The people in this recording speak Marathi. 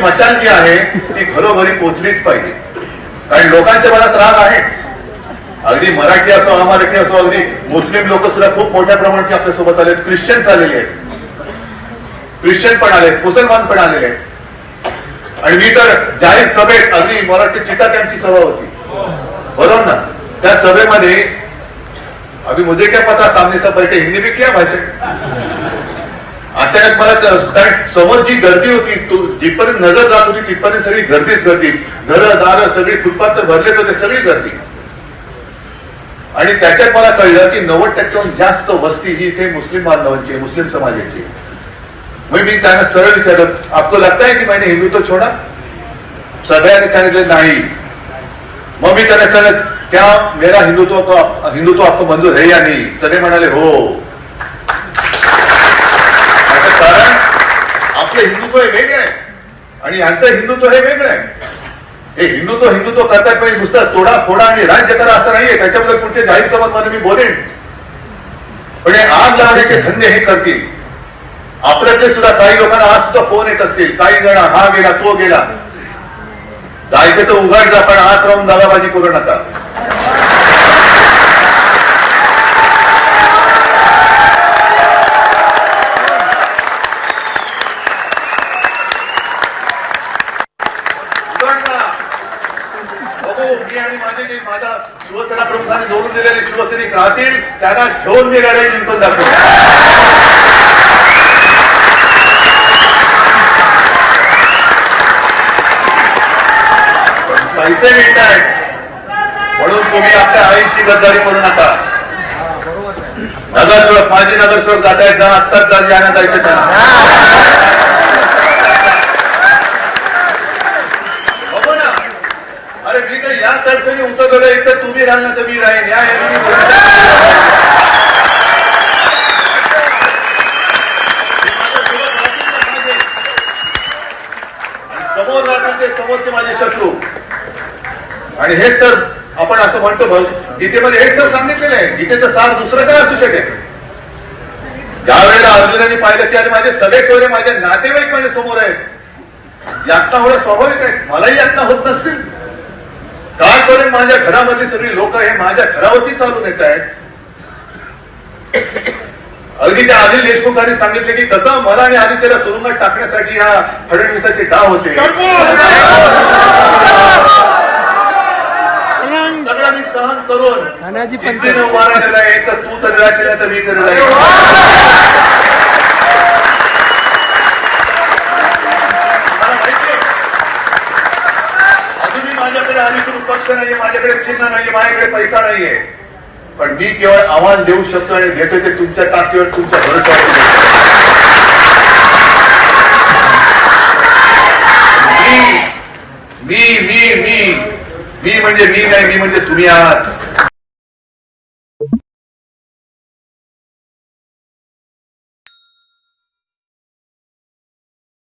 मशाल जी आहे ती घरोघरी पोचलीच पाहिजे. कारण लोकांच्या मनात राग आहेच. अगदी मराठी असो अमराठी असो अगदी मुस्लिम लोक सुद्धा खूप मोठ्या प्रमाणात आपल्यासोबत आलेत. ख्रिश्चन्स आलेले आहेत. ख्रिश्चन पण आलेत मुसलमान पण आलेले आहेत. आणि मी तर जाहीर सभेत अगदी मराठी चिता त्यांची सभा होती. बरोबर ना? त्या सभेमध्ये अभी मुझे क्या पता सामने सब बैठे हिंदी में क्या भाषण अचानक मला कारण समोर जी गर्दी होती तो जिथपर्यंत नजर जात होती तिथपर्यंत सगळी गर्दीच गर्दी. घरं दारं सगळी फुटपाथ तर भरलेच होते सगळी गर्दी. आणि त्याच्यात मला कळलं की नव्वद टक्क्याहून जास्त वस्ती ही इथे मुस्लिम बांधवांची मुस्लिम समाजाची मग मी त्यांना सरळ विचारलं आपको लागत आहे की मैंने तो छोडा? सगळ्यांनी सांगितले नाही. मग मी त्यांना सांगत क्या मेरा हिंदुत्व हिंदुत्व आपको मंजूर है या नाही? सगळे म्हणाले हो याचं कारण आपलं हिंदुत्व हे वेगळं आहे आणि यांचं हिंदुत्व हे वेगळं आहे. हे हिंदुत्व हिंदुत्व करतात पण नुसतं तोडा फोडा आणि राज्य करा असं नाहीये. त्याच्याबद्दल पुढच्या जाहीर सभामध्ये मी बोलेन. पण हे आग लावण्याचे धंदे हे करतील. आपल्यातले सुद्धा काही लोकांना आज सुद्धा फोन येत असतील. काही जण हा गेला तो गेला. जायचं तर उघड जा पण आत राहून दादाबाजी करू नका. मी आणि माझे जे माझा शिवसेना प्रमुखांनी जोडून दिलेले शिवसैनिक राहतील त्यांना घेऊन मी लढाई जिंकून दाखवतो. पैसे मिळत आहेत. म्हणून तुम्ही आपल्या आईशी गद्दारी करू नका. नगरसेवक माझे नगरसेवक जात आहेत जा आत्ताच जा जायचं त्यांना बघू ना अरे मी काही एक तर तुम्ही राहिलं तर मी राहीन. या समोर राहणार ते समोरचे माझे शत्रू. आणि हेच तर आपण असं म्हणतो बघ गीतेमध्ये हेच तर सांगितलेलं आहे. गीतेचं सार दुसरं काय असू शकेल? ज्या वेळेला अर्जुनाने पाहिलं की अरे माझे सगळे सोयरे माझे नातेवाईक माझ्यासमोर आहेत. यातना होणं स्वाभाविक आहे मलाही यातना होत नसतील? कालपर्यंत माझ्या घरामधली सगळी लोक हे माझ्या घरावरती चालून येत आहेत. अगदी त्या अनिल देशमुखांनी सांगितले की कसं मला आणि आदित्यला तुरुंगात टाकण्यासाठी ह्या फडणवीसाचे डाव होते. सगळं मी सहन करून उभा राहिलेला आहे. तर तू तर नाही तर मी तरी माझ्याकडे अधिकृत पक्ष नाहीये माझ्याकडे चिन्ह नाहीये माझ्याकडे पैसा नाहीये. पण मी केवळ आव्हान देऊ शकतो आणि देतो ते तुमच्या ताकदीवर तुमच्या भरोशावर मी मी मी मी मी म्हणजे मी नाही मी म्हणजे तुम्ही आहात.